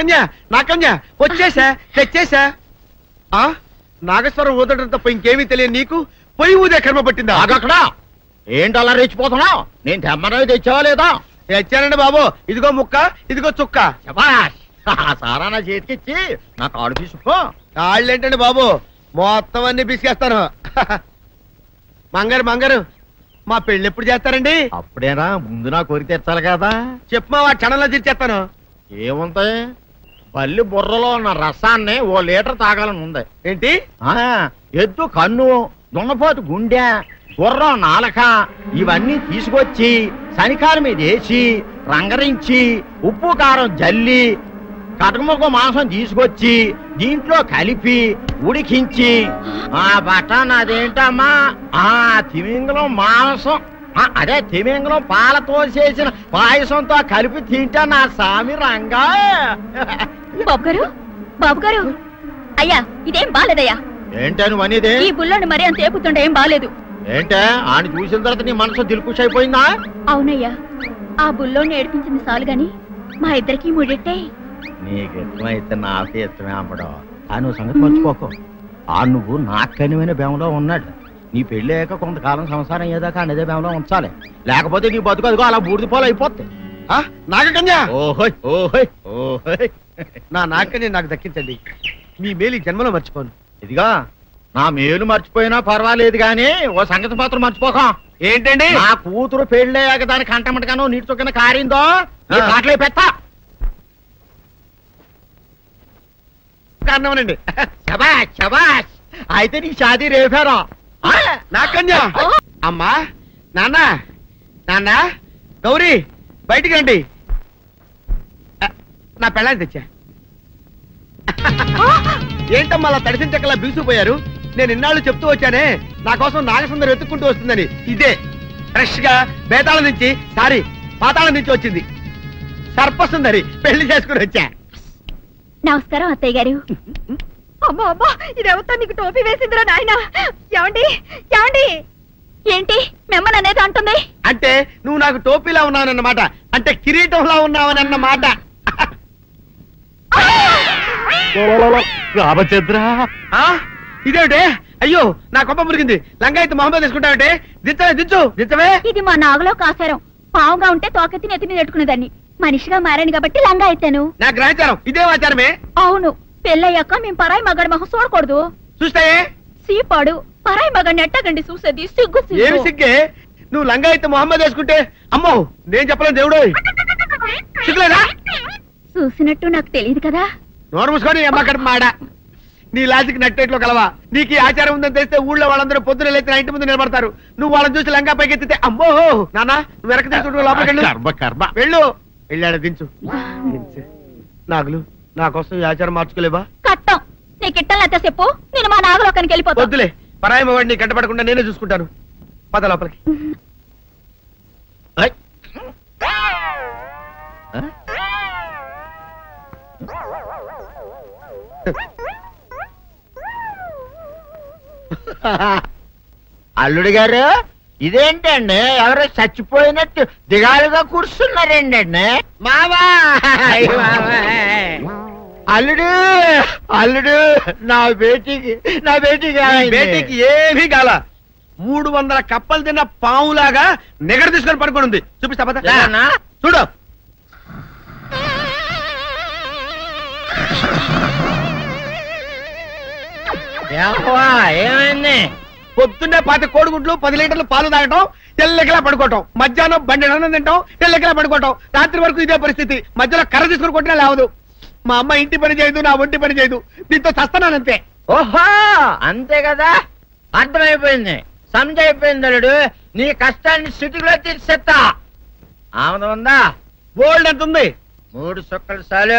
నాకన్య నాకన్య వచ్చేసా తెచ్చేసా. ఆ నాగేశ్వరం ఊదటం తప్ప ఇంకేమీ తెలియదు నీకు పొయ్యి ఊదే కర్మ పట్టిందా? ఆగక్కడ ఏంటి అలా రెచ్చిపోతున్నావు నేను తెమ్మనవి తెచ్చావా లేదా? తెచ్చానండి బాబు. ఇదిగో ముక్క ఇదిగో చుక్క. శబాష్! సారా నా చేతికిచ్చి నా కాడు తీసుకో కాళ్ళేంటండి బాబు? మొత్తం అన్ని పిసికేస్తాను. మంగారు మంగారు మా పెళ్ళి ఎప్పుడు చేస్తారండి? అప్పుడేనా? ముందు నా కోరిక తెచ్చాలి కదా. చెప్పు మా క్షణంలో తీర్చేస్తాను. ఏముంటాయి? పల్లి బుర్రలో ఉన్న రసాన్ని ఓ లీటర్ తాగాలని ఉంది. ఏంటి? ఆ ఎద్దు కన్ను దున్నపోతు గుండె గుర్రం నాలక ఇవన్నీ తీసుకొచ్చి శనికాల మీద వేసి రంగరించి ఉప్పు కారం జల్లి కటకముఖ మాంసం తీసుకొచ్చి దీంట్లో కలిపి ఉడికించి ఆ బటన్ అదేంటమ్మా? ఆ తిమింగలం మాంసం. అదే తిమింగలం పాలతో చేసిన పాయసంతో కలిపి తింటా నా సామి రంగా. బాబు గారు బాబు గారు అయ్యా ఇదేం బాలేదయ్యా. ఏంటే నువ్వు అనేది? ఈ బుల్లోని మరీ అంత ఏపుతుండే ఏం బాలేదు. ఏంటే? ఆయన చూసిన తర్వాత నీ మనసు దిల్కుష్ అయిపోయిందా? అవునయ్యా ఆ బుల్లోని ఏడిపించింది చాలు గాని మా ఇద్దరికి ముడిట్టే? నీకు ఇష్టమైతే నాకు ఇష్టమే అమ్మడం. ఆ నువ్వు సంగతి మర్చిపోకు. ఆ నువ్వు నాకు కనివైన బేమలో ఉన్నాడు. నీ పెళ్ళి అయ్యాక కొంతకాలం సంసారం ఏదాకా అనేదే బేమలో ఉంచాలి. లేకపోతే నీ బతుకు అదిగో అలా బూడిద పోలు అయిపోద్ది నాగకన్య! ఓహోయ్ ఓహోయ్ ఓహోయ్. నా నాగకన్య నాకు దక్కించండి. మీ మేలు ఈ జన్మలో మర్చిపోను. ఇదిగా నా మేలు మర్చిపోయినా పర్వాలేదు గాని ఓ సంగతి మాత్రం మర్చిపోకం. ఏంటండి? నా కూతురు పెళ్ళయ్యాక దాని కంటమటగానో నీటి చొక్కన కారిందో. కాట్లే పెట్ట కారణమనండి? శబాష్ శబాష్ అయితే నీ షాదీ రేపారా? నాకన్య అమ్మా! నాన్న! నాన్న! గౌరీ! బయటికి రండి. నా పెళ్ళాన్ని తెచ్చా. ఏంటమ్మా అలా తడిసిన చెక్కలా బిగుసిపోయారు నేను ఇన్నాళ్ళు చెప్తూ వచ్చానే నా కోసం నాగసుందరం వెతుక్కుంటూ వస్తుందని. ఇదే ఫ్రెష్గా బేతాళం నుంచి సారీ పాతాళం నుంచి వచ్చింది. సర్పసుందరి పెళ్ళి చేసుకుని వచ్చా. నమస్కారం అత్తయ్య గారు. అమ్మా అమ్మా ఇదెవతో నీకు టోపీ వేసిందిరా నాయన? ఏమండి ఏమండి? ఏంటి మిమ్మల్ని అనేది అంటుంది? అంటే నువ్వు నాకు టోపీలా ఉన్నావనన్నమాట అంటే కిరీటంలా ఉన్నావని అన్నమాట రామచంద్ర. ఆ ఇదేమిటే? అయ్యో నా కొప్ప మురిగింది. లంగా అయితే మొహమ్మద్ తీసుకుంటావంటే దించవే దించు. దించవే. ఇది మా నాగులో కాసారం. పావుగా ఉంటే తోకెత్తి నెత్తి మీద పెట్టుకునేదాన్ని. మనిషిగా మారాను కాబట్టి లంగా అయితాను నా గ్రహచారం. ఇదే ఆచారమే. అవును. పెళ్ళయ్యాక మేం పరాయి మగాడి మొహం చూడకూడదు. చూస్తాయే సీపాడు పరాయి మగాడిని ఎట్టగండి చూసేది? సిగ్గు ఏమి సిగ్గు? నువ్వు లంగా అయితే మొహమ్మద్ వేసుకుంటే అమ్మో నేను చెప్పలేను దేవుడు సిగ్గులేదా? చూసినట్టు నాకు తెలియదు కదా. నోరు మూసుకొని అమ్మకడ మాడ. నీ లాజిక్ నట్టేట్లో కలవా. నీకు ఈ ఆచారం ఉందని తెలిస్తే ఊళ్ళో వాళ్ళందరూ పొద్దున లేచి నా ఇంటి ముందు నిలబడతారు. నువ్వు వాళ్ళని చూసి లంగా పైకి ఎత్తితే అమ్మో నాన్న నువ్వు వెనక తీసుకుంటూ లోపలికి వెళ్ళు. కర్మ కర్మ. వెళ్ళు. వెళ్ళాడు దించు. దించు. నాగులు నా కోసం ఈ ఆచారం మార్చుకోలేవా? కట్టం. నీకు ఇట్టలేతే చెప్పు. నేను మా నాగలోకానికి వెళ్ళిపోతా. వద్దులే. పరాయి వాడిని కంటపడకుండా నేనే చూసుకుంటాను. పద లోపలికి? అల్లుడు గారు ఇదేంటండి? ఎవరో చచ్చిపోయినట్టు దిగాలుగా కూర్చున్నారేంటండి మావా! అల్లుడు అల్లుడు నా బేటీకి నా బేటీకి బేటీకి ఏమీ కాల. మూడు వందల కప్పలు తిన్న పావులాగా నిగడ తీసుకొని పడుకొని ఉంది. చూపిస్తా? చూడు. ఏమైంది? పొద్దున్నే పాతి కోడిగుడ్లు పది లీటర్లు పాలు తాగటం తెల్లకిలా పడుకోవటం. మధ్యాహ్నం బండి అన్నం తింటాం తెల్లకిలా పడుకోవటం. రాత్రి వరకు ఇదే పరిస్థితి. మధ్యలో కర్ర తీసుకుని కొట్టినా లేవదు. మా అమ్మ ఇంటి పని చేయదు నా ఒంటి పని చేయదు. దీంతో చస్తున్నానంతే ఓహో అంతే కదా? అర్థమైపోయింది. సంజైపోయింది అల్లుడు. నీ కష్టాన్ని స్థితిలో తీర్చేస్తా. ఆమె ఉందా? గోల్డ్ ఎంత ఉంది? మూడు సుక్కలు చాలు.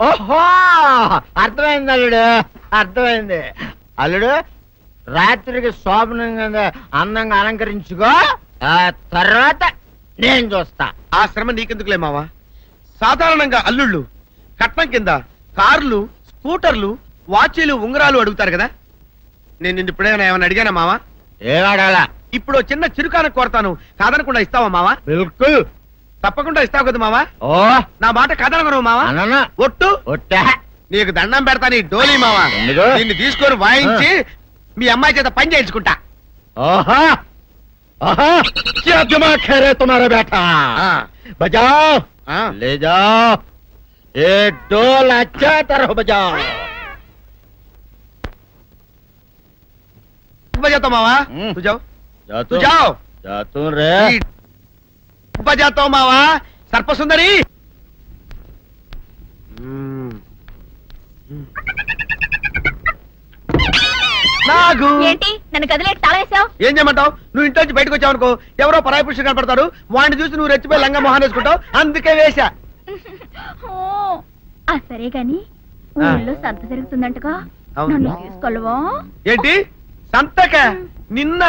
ఓహో! అర్థమైంది అల్లుడు. అర్థమైంది. అల్లుడు రాత్రికి శోభనంగా అందంగా అలంకరించుకో. ఆ తర్వాత నేను చూస్తా. ఆ శ్రమ నీకెందుకులే మావా? సాధారణంగా అల్లుళ్ళు కట్నం కింద కార్లు స్కూటర్లు వాచీలు ఉంగరాలు అడుగుతారు కదా? నేను నిన్ను ఇప్పుడేమైనా ఏమైనా అడిగానా మావా? ఏవాడాలా ఇప్పుడు చిన్న చిరుకాన కోరతాను. కాదనకుండా ఇస్తావా మావా? బిల్కుల్! తప్పకుండా ఇస్తావు కదా మావా ఓ నా మాట కాదనగను మావా అనన ఒట్టు ఒట్టా నీకు దండం పెడతాను ఈ డోలీ మావా ఎందుకు? దీన్ని తీసుకొని వాయించి మీ అమ్మాయి చేత పని చేయించుకుంటా ओहा ओहा क्या दिमाग है रे तुम्हारा बेटा ఆ, बजाओ ఆ. ले जाओ ये डोल अच्छा तरह बजाओ बजाता मावा हम्म। तू जाओ जा तू जाओ जा तू रे ఈ బజాతో మావా? సర్పసుందరి? ఏంటి? నన్ను వేసావు ఏం చేయమంటావు? నువ్వు ఇంట్లో నుంచి బయటకు వచ్చావు అనుకో ఎవరో పరాయి పురుషులు కనపడతారు. వాడిని చూసి నువ్వు రెచ్చిపోయి లంగా మొహాన్ వేసుకుంటావు. అందుకే వేశా. ఆ సరే గాని. ఊళ్ళో సంత జరుగుతుందంటగా. అవును. నన్ను తీసుకెళ్ళవా? ఏంటి? సంతక? నిన్న?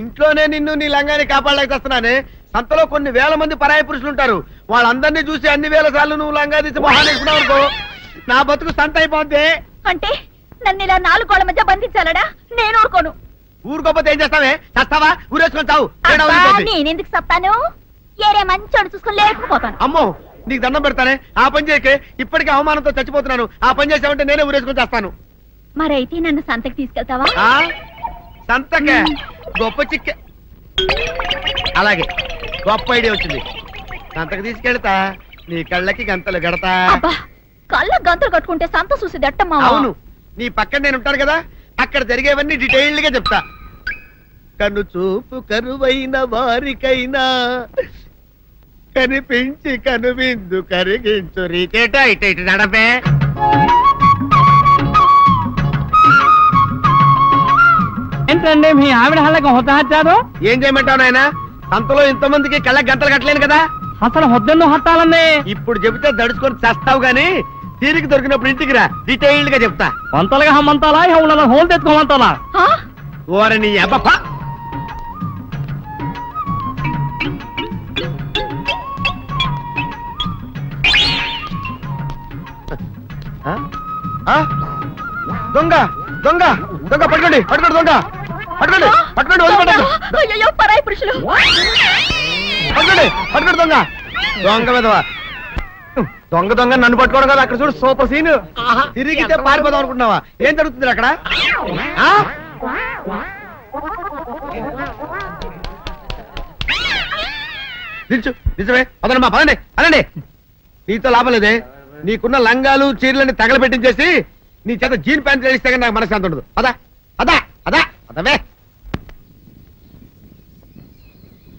ఇంట్లోనే నిన్ను నీ లంగాన్ని కాపాడలేకొస్తున్నానే సంతలో కొన్ని వేల మంది పరాయి పురుషులు ఉంటారు. వాళ్ళందరినీ చూసి అన్ని వేల సార్లు నువ్వు లంగా తీసి మొహాన్ వేసుకున్నావు అనుకో. నా బతుకు సంత అయిపోద్ది. అంటే నన్ను ఇలా నాలుగు గోళ్ళ మధ్య బంధించాలడా? నేను ఊరుకోను. ఊరుకోపోతే ఏం చేస్తావే? చస్తావా? ఊరేసుకొని చావు. నేనెందుకు చెప్తాను ఏరే మంచోడు చూసుకొని లేకపోతాను. అమ్మో నీకు దండం పెడతానే. ఆ పని చేయకే ఇప్పటికే అవమానంతో చచ్చిపోతున్నాను. ఆ పని చేసావంటే నేనే ఊరేసుకొని చేస్తాను. మరైతే నన్ను సంతకి తీసుకెళ్తావా? ఆ? సంతకే. గొప్ప చిక్కే. అలాగే. గొప్ప ఐడియా వచ్చింది. సంతకు తీసుకెళ్తా నీ కళ్ళకి గంతలు గడతా. అబ్బా కళ్ళ గంతులు కట్టుకుంటే సంత చూసి దట్టమ్మా అవును నీ పక్కన నేను ఉంటాను కదా అక్కడ జరిగేవన్నీ డీటెయిల్డ్గా చెప్తా. కను చూపు కరువైన వారికైనా కనిపించి కనువిందు కరిగించు రీచేట ఇట ఇటు నడపే. ఏంటండి మీ ఆవిడ హల్లకి హొత్తహచ్చారు ఏం చేయమంటావు నాయన? సంతలో ఇంతమందికి కళ్ళకి గంతలు కట్టలేను కదా? అసలు హొద్దెందు హత్తాలండి ఇప్పుడు చెబితే దడుచుకొని చేస్తావు గాని తీరికి దొరికినప్పుడు ఇంటికి రా డీటెయిల్డ్గా చెప్తా. వంతలుగా హమ్మంతాలా? ఇక ఉన్న హోల్ తెచ్చుకోమంటాలా ఆ? ఓరని అబ్బప్ప? దొంగ దొంగ దొంగ పట్టుకోండి పట్టుకోండి దొంగ. పట్టుకోండి పట్టుకోండి అయ్యయ్యో, పరాయి పురుషులు. పట్టుకోండి పట్టుకోండి దొంగ. దొంగ విధవ. దొంగ దొంగ నన్ను పట్టుకోవడం కదా అక్కడ చూడు సూపర్ సీన్. తిరిగితే పారిపోదాం అనుకుంటున్నావా? ఏం జరుగుతుంది అక్కడ? ఆ? నిల్చు నిజమే పదండి మా పదండి. అనండి నీతో లాభం లేదే. నీకున్న లంగాలు చీరలని తగలబెట్టించేసి నీ చేత జీన్ ప్యాంట్ వేస్తే కానీ నాకు మనశ్శాంతి ఉండదు. అదా అదా అదా అదవే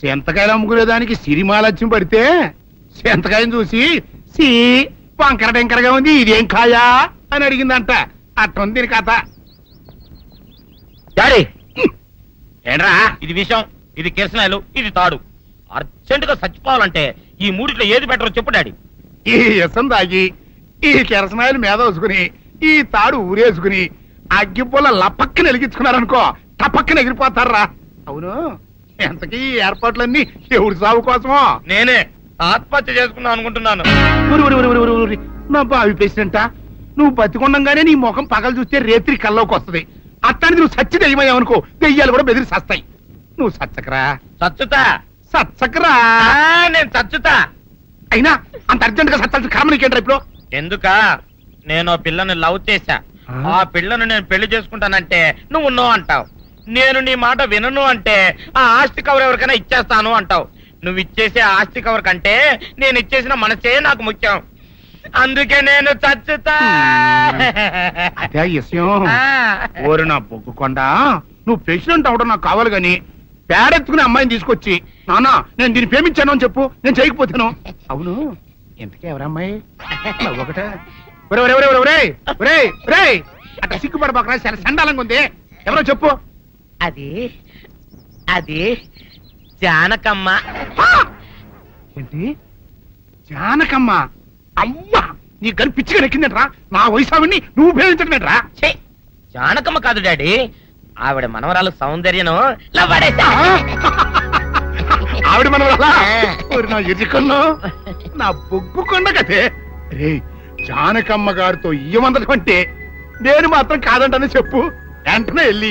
సెంతకాయలు అమ్ముకునేదానికి సిరిమాలత్యం పడితే సెంతకాయని చూసి సి వంకర టెంకరగా ఉంది ఇదేం కాయా? అని అడిగిందంట. అట్టుంది దీని కథ. డాడీ! ఏంట్రా? ఇది విషం ఇది కిరసనాయలు ఇది తాడు. అర్జెంట్గా చచ్చిపోవాలంటే ఈ మూడిట్లో ఏది బెటర్ చెప్పు డాడీ. ఈ ఇసం తాగి ఈ కెరసనాయలు మీద వేసుకుని ఈ తాడు ఊరేసుకుని అగ్గిపుల్ల లపక్కన వెలిగించుకున్నారనుకో టపక్కన ఎగిరిపోతారా? అవును. ఎంతకీ ఏర్పాట్లన్నీ ఎవరి సాగు కోసమో? నేనే. ఆత్మహత్య చేసుకుందాం అనుకుంటున్నాను. ఊరి, ఊరి, ఊరి, ఊరి, ఊరి, ఊరి. నా బావి పేసినంట నువ్వు బతికొండంగానే నీ ముఖం పగలు చూస్తే రేత్రి కల్లోకి వస్తది. అత్తానికి నువ్వు సచ్చి దెయ్యమయ్యావనుకో దెయ్యాలు కూడా బెదిరి సస్తాయి నువ్వు సచ్చకరా? చచ్చుతా సచ్చకరా? ఆ, నేను చచ్చుతా అయినా అంత అర్జెంట్గా సత్తాల్సిన కర్మ నీకేంట్రా ఇప్పుడు? ఎందుక? నేను ఓ పిల్లని లవ్ చేశా. ఆ? ఆ పిల్లను నేను పెళ్ళి చేసుకుంటానంటే నువ్వు నో అంటావు. నేను నీ మాట వినను అంటే ఆ ఆస్తి కవర్ ఎవరికైనా ఇచ్చేస్తాను అంటావు. నువ్వు ఇచ్చేసే ఆస్తి కవర్ కంటే నేను ఇచ్చేసిన మనసే నాకు ముఖ్యం. అందుకే నేను చచ్చుతా. అదే విషయం. ఆ. ఓరి నా బొగ్గుకొండ నువ్వు ప్రెసిడెంట్ అవడం నాకు కావాలి గాని పేడెత్తుకునే అమ్మాయిని తీసుకొచ్చి నానా నేను దీన్ని ప్రేమించాను అని చెప్పు నేను చేయకపోతాను. అవును. ఇంతకీ ఎవరమ్మాయి ఒకటే. ఒరే ఒరే ఒరే ఒరే ఒరే ఒరే ఒరే అట్లా సిగ్గుపడబాకరా చాలా సండాలంగా ఉంది. ఎవరో చెప్పు. అది అది జానకమ్మ! ఏంటి? జానకమ్మ? అమ్మా! నీ గని పిచ్చిగా నెక్కిందంట్రా? నా వయసు ఆవిడ్ని నువ్వు ప్రేమించడమేట్రా ఛీ! జానకమ్మ కాదు డాడీ. ఆవిడ మనవరాలు సౌందర్యను. ఆవిడ మనం నా బొగ్గు కొండ కదే రే జానకమ్మ గారితో ఇయ్యమందడం అంటే నేను మాత్రం కాదంటని చెప్పు. వెంటనే వెళ్ళి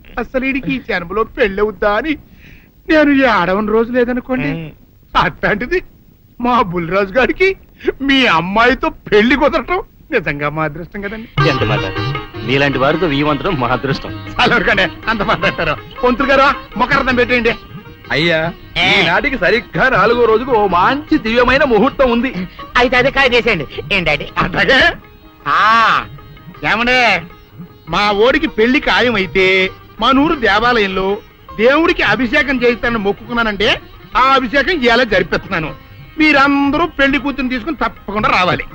అసలు ఈడికి ఈ జన్మలో పెళ్ళవుద్దా అని నేను ఈ ఆడవని రోజు లేదనుకోండి. అట్లాంటిది మా బుల్లిరాజు గారికి మీ అమ్మాయితో పెళ్ళి కుదరటం నిజంగా మా అదృష్టం కదండి. ఎంత మాట మీలాంటి వారితో వీయమంతరం మా అదృష్టం. చాలా వరకండి అంత మాట్లాడతారు. పొంతులు గారు మొకరదం పెట్టేయండి. అయ్యా ఏ. ఈనాటికి సరిగ్గా నాలుగో రోజుకు ఓ మంచి దివ్యమైన ముహూర్తం ఉంది. అయితే అదే కాయ చేసేయండి ఏం డాడీ అట్లాగే? ఆ, ఏమండే? మా ఓడికి పెళ్ళి ఖాయమైతే మా నూరు దేవాలయంలో దేవుడికి అభిషేకం చేయిస్తానని మొక్కుకున్నానంటే ఆ అభిషేకం ఇలా జరిపిస్తున్నాను. మీరందరూ పెళ్ళి కూతురు తీసుకుని తప్పకుండా రావాలి.